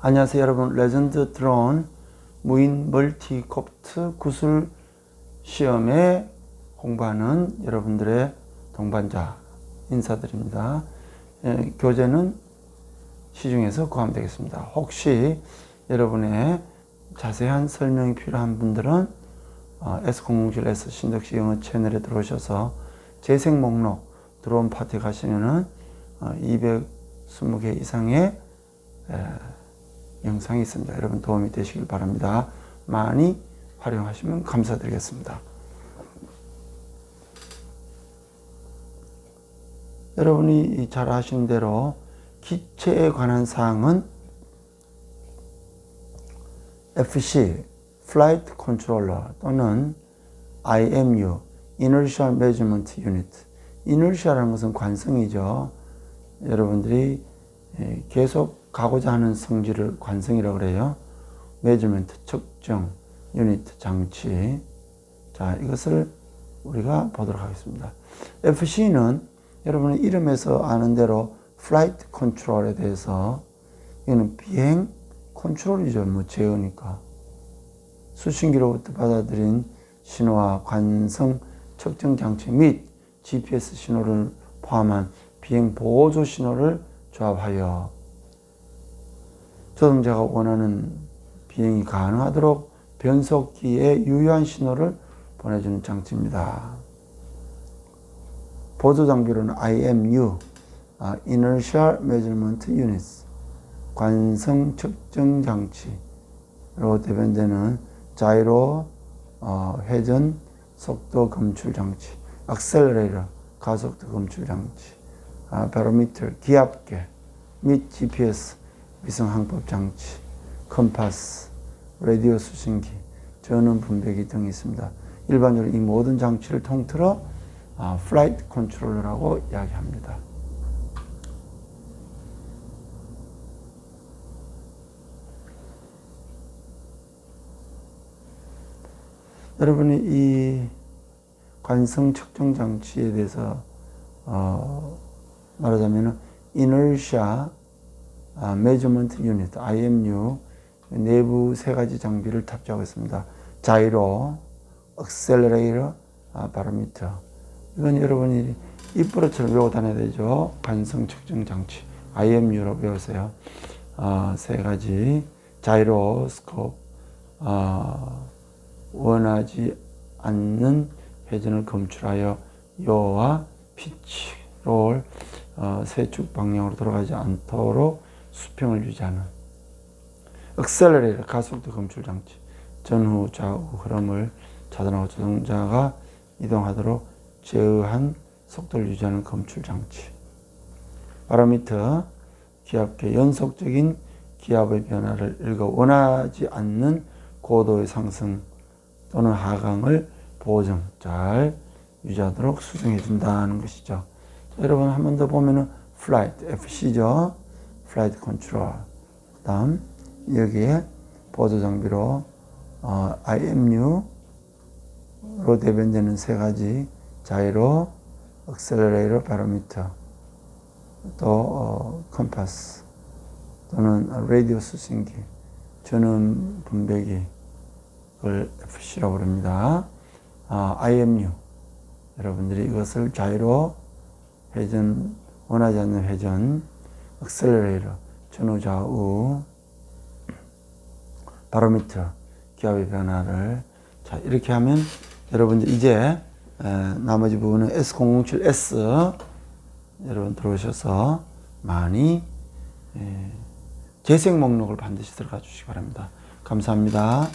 안녕하세요 여러분 레전드 드론 무인 멀티콥트 구술 시험에 공부하는 여러분들의 동반자 인사드립니다. 예, 교재는 시중에서 구하면 되겠습니다. 혹시 여러분의 자세한 설명이 필요한 분들은 어, S007S 신덕시 영어 채널에 들어오셔서 재생 목록 드론 파티 가시면은 어, 220개 이상의 에, 영상이 있습니다. 여러분 도움이 되시길 바랍니다. 많이 활용하시면 감사드리겠습니다. 여러분이 잘 아시는 대로 기체에 관한 사항은 FC, Flight Controller 또는 IMU, Inertial Measurement Unit. 이너시아라는 것은 관성이죠. 여러분들이 예, 계속 가고자 하는 성질을 관성이라고 그래요. measurement, 측정, 유니트, 장치. 자, 이것을 우리가 보도록 하겠습니다. FC는 여러분의 이름에서 아는 대로 Flight Control에 대해서 이거는 비행 컨트롤이죠. 뭐 제어니까. 수신기로부터 받아들인 신호와 관성 측정 장치 및 GPS 신호를 포함한 비행 보조 신호를 조합하여 조종자가 원하는 비행이 가능하도록 변속기에 유효한 신호를 보내주는 장치입니다. 보조 장비로는 IMU, 아, Inertial Measurement Units, 관성 측정 장치로 대변되는 자이로 어, 회전 속도 검출 장치, 악셀레이터 가속도 검출 장치, 아, 바로미터 기압계 및 GPS 위성 항법 장치, 컴파스, 라디오 수신기, 전원 분배기 등이 있습니다. 일반적으로 이 모든 장치를 통틀어 아, 플라이트 컨트롤러라고 이야기합니다. 여러분이 이 관성 측정 장치에 대해서 어, 말하자면은 아, measurement unit IMU 내부 세 가지 장비를 탑재하고 있습니다. 자이로, 액셀레이터, 아, 바로미터. 이건 여러분이 입버릇처럼 외워 다녀야 되죠. 관성 측정 장치 IMU로 외우세요. 아, 세 가지 자이로스코프, 아, 원하지 않는 회전을 검출하여 요와 피치, 롤, 어, 세축 방향으로 돌아가지 않도록 수평을 유지하는 액셀레레이터 가속도 검출 장치 전후 좌우 흐름을 차단하고 자동차가 이동하도록 제어한 속도를 유지하는 검출 장치 바로미터 기압계 연속적인 기압의 변화를 읽어 원하지 않는 고도의 상승 또는 하강을 보정 잘 유지하도록 수정해 준다는 것이죠. 자, 여러분 한 번 더 보면은 flight FC죠. Flight control. 그다음 여기에 보조 장비로 어, IMU로 대변되는 세 가지 자이로, 액셀레이터, 바로미터, 또 어, 컴파스 또는 라디오 수신기, 전원 분배기 그걸 FC라고 부릅니다. 아, IMU 여러분들이 이것을 자이로 회전 원하지 않는 회전 액셀레이터 전후 좌우 바로미터 기압의 변화를 자 이렇게 하면 여러분들 이제 에, 나머지 부분은 S007S 여러분 들어오셔서 많이 에, 재생 목록을 반드시 들어가 주시기 바랍니다. 감사합니다.